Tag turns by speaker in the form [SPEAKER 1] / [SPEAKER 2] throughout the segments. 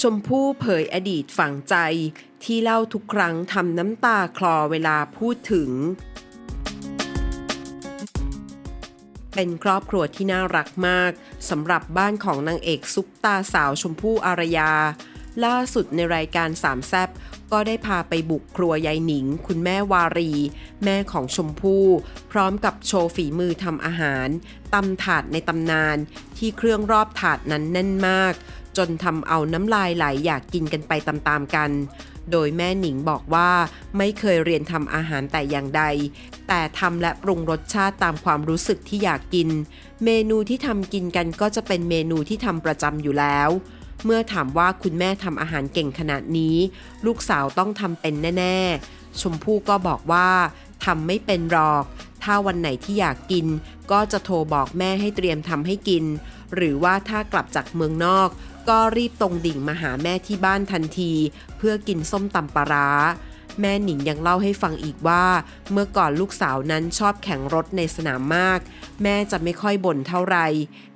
[SPEAKER 1] ชมพู่เผยอดีตฝังใจ ที่เล่าทุกครั้งทำน้ำตาคลอเวลาพูดถึง เป็นครอบครัวที่น่ารักมากสำหรับบ้านของนางเอกซุปตาสาวชมพู่อารยา ล่าสุดในรายการสามแซบก็ได้พาไปบุกครัวยายหนิง คุณแม่วารี แม่ของชมพู่ พร้อมกับโชว์ฝีมือทำอาหารตำถาดในตำนานที่เครื่องรอบถาดนั้นแน่นมาก จนทำเอาน้ำลายไหลอยากกินกันไปตามๆกัน โดยแม่หนิงบอกว่าไม่เคยเรียนทำอาหารแต่อย่างใด แต่ทำและปรุงรสชาติตามความรู้สึกที่อยากกิน เมนูที่ทำกินกันก็จะเป็นเมนูที่ทำประจำอยู่แล้วเมื่อถามว่าคุณแม่ทำอาหารเก่งขนาดนี้ ลูกสาวต้องทำเป็นแน่ ๆ ชมพู่ก็บอกว่าทำไม่เป็นหรอก ถ้าวันไหนที่อยากกิน ก็จะโทรบอกแม่ให้เตรียมทำให้กิน หรือว่าถ้ากลับจากเมืองนอก ก็รีบตรงดิ่งมาหาแม่ที่บ้านทันที เพื่อกินส้มตำปลาร้าแม่หนิงยังเล่าให้ฟังอีกว่า เมื่อก่อนลูกสาวนั้นชอบแข่งรถในสนามมาก แม่จะไม่ค่อยบ่นเท่าไหร่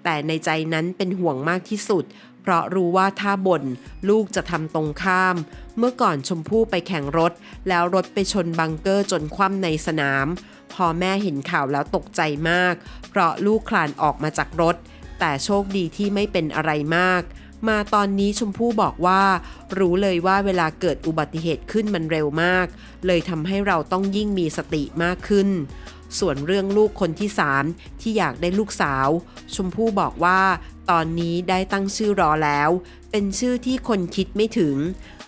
[SPEAKER 1] แต่ในใจนั้นเป็นห่วงมากที่สุด เพราะรู้ว่าถ้าบ่นลูกจะทำตรงข้าม เมื่อก่อนชมพู่ไปแข่งรถ แล้วรถไปชนบังเกอร์จนคว่ำในสนาม พอแม่เห็นข่าวแล้วตกใจมาก เพราะลูกคลานออกมาจากรถ แต่โชคดีที่ไม่เป็นอะไรมาก มาตอนนี้ชมพู่บอกว่า รู้เลยว่าเวลาเกิดอุบัติเหตุขึ้นมันเร็วมาก เลยทำให้เราต้องยิ่งมีสติมากขึ้น ส่วนเรื่องลูกคนที่สามที่อยากได้ลูกสาว ชมพู่บอกว่า ตอนนี้ได้ตั้งชื่อรอแล้ว เป็นชื่อที่คนคิดไม่ถึง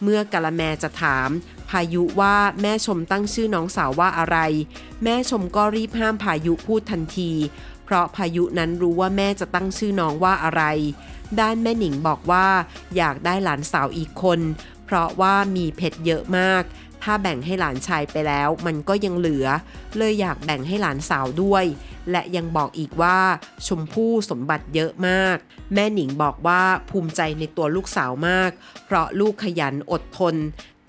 [SPEAKER 1] เมื่อกะละแมจะถาม พายุว่าแม่ชมตั้งชื่อน้องสาวว่าอะไร แม่ชมก็รีบห้ามพายุพูดทันที เพราะพายุนั้นรู้ว่าแม่จะตั้งชื่อน้องว่าอะไร ด้านแม่หนิงบอกว่า อยากได้หลานสาวอีกคน เพราะว่ามีเพชรเยอะมาก ถ้าแบ่งให้หลานชายไปแล้ว มันก็ยังเหลือ เลยอยากแบ่งให้หลานสาวด้วย และยังบอกอีกว่า ชมพู่สมบัติเยอะมาก แม่หนิงบอกว่าภูมิใจในตัวลูกสาวมาก เพราะลูกขยันอดทน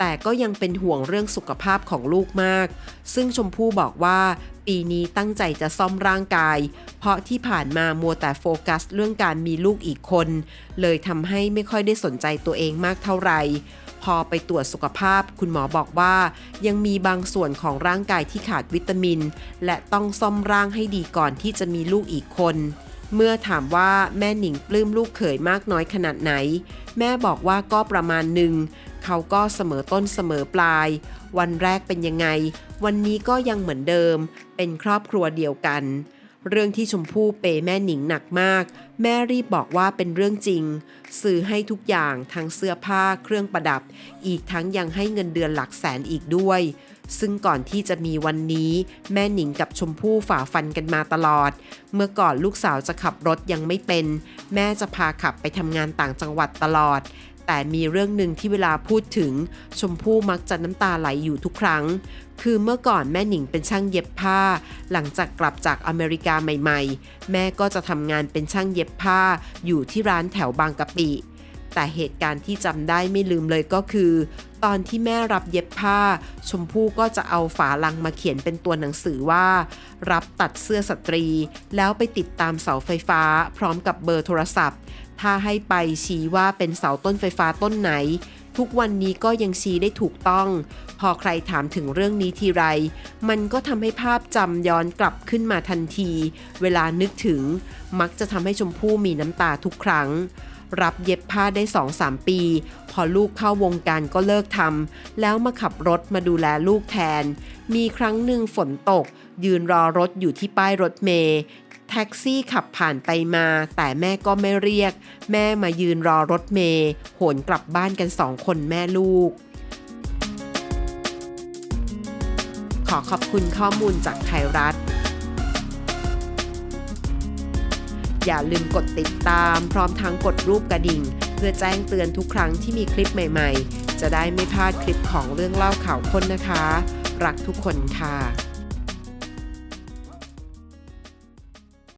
[SPEAKER 1] แต่ก็ยังเป็นห่วงเรื่องสุขภาพของลูกมาก ซึ่งชมพู่บอกว่า ปีนี้ตั้งใจจะซ่อมร่างกาย เพราะที่ผ่านมามัวแต่โฟกัสเรื่องการมีลูกอีกคน เลยทำให้ไม่ค่อยได้สนใจตัวเองมากเท่าไหร่พอไปตรวจสุขภาพคุณหมอบอกว่า ยังมีบางส่วนของร่างกายที่ขาดวิตามิน และต้องซ่อมร่างให้ดีก่อนที่จะมีลูกอีกคน เมื่อถามว่าแม่หนิงปลื้มลูกเขยมากน้อยขนาดไหน แม่บอกว่าก็ประมาณหนึ่ง เขาก็เสมอต้นเสมอปลาย วันแรกเป็นยังไง วันนี้ก็ยังเหมือนเดิม เป็นครอบครัวเดียวกัน เรื่องที่ชมพู่เปย์แม่หนิงหนักมาก แม่รีบบอกว่าเป็นเรื่องจริง ซื้อให้ทุกอย่างทั้งเสื้อผ้าเครื่องประดับ อีกทั้งยังให้เงินเดือนหลักแสนอีกด้วย ซึ่งก่อนที่จะมีวันนี้ แม่หนิงกับชมพู่ฝ่าฟันกันมาตลอด เมื่อก่อนลูกสาวจะขับรถยังไม่เป็น แม่จะพาขับไปทำงานต่างจังหวัดตลอด แต่มีเรื่องหนึ่งที่เวลาพูดถึงชมพู่มักจะน้ำตาไหลอยู่ทุกครั้ง คือเมื่อก่อนแม่หนิงเป็นช่างเย็บผ้า หลังจากกลับจากอเมริกาใหม่ๆ แม่ก็จะทำงานเป็นช่างเย็บผ้า อยู่ที่ร้านแถวบางกะปิ แต่เหตุการณ์ที่จำได้ไม่ลืมเลยก็คือ ตอนที่แม่รับเย็บผ้า ชมพู่ก็จะเอาฝาลังมาเขียนเป็นตัวหนังสือว่า รับตัดเสื้อสตรี แล้วไปติดตามเสาไฟฟ้า พร้อมกับเบอร์โทรศัพท์ ถ้าให้ไปชี้ว่าเป็นเสาต้นไฟฟ้าต้นไหน ทุกวันนี้ก็ยังชี้ได้ถูกต้อง พอใครถามถึงเรื่องนี้ทีไร มันก็ทำให้ภาพจำย้อนกลับขึ้นมาทันที เวลานึกถึง มักจะทำให้ชมพู่มีน้ำตาทุกครั้งรับเย็บผ้าได้2-3ปี พอลูกเข้าวงการก็เลิกทำแล้วมาขับรถมาดูแลลูกแทน มีครั้งหนึ่งฝนตก ยืนรอรถอยู่ที่ป้ายรถเมย์ แท็กซี่ขับผ่านไปมา แต่แม่ก็ไม่เรียก แม่มายืนรอรถเมย์โหนกลับบ้านกันสองคนแม่ลูก ขอขอบคุณข้อมูลจากไทยรัฐ อย่าลืมกดติดตาม พร้อมทั้งกดรูปกระดิ่ง เพื่อแจ้งเตือนทุกครั้งที่มีคลิปใหม่ ๆ จะได้ไม่พลาดคลิปของเรื่องเล่าข่าวค้นนะคะ รักทุกคนค่ะ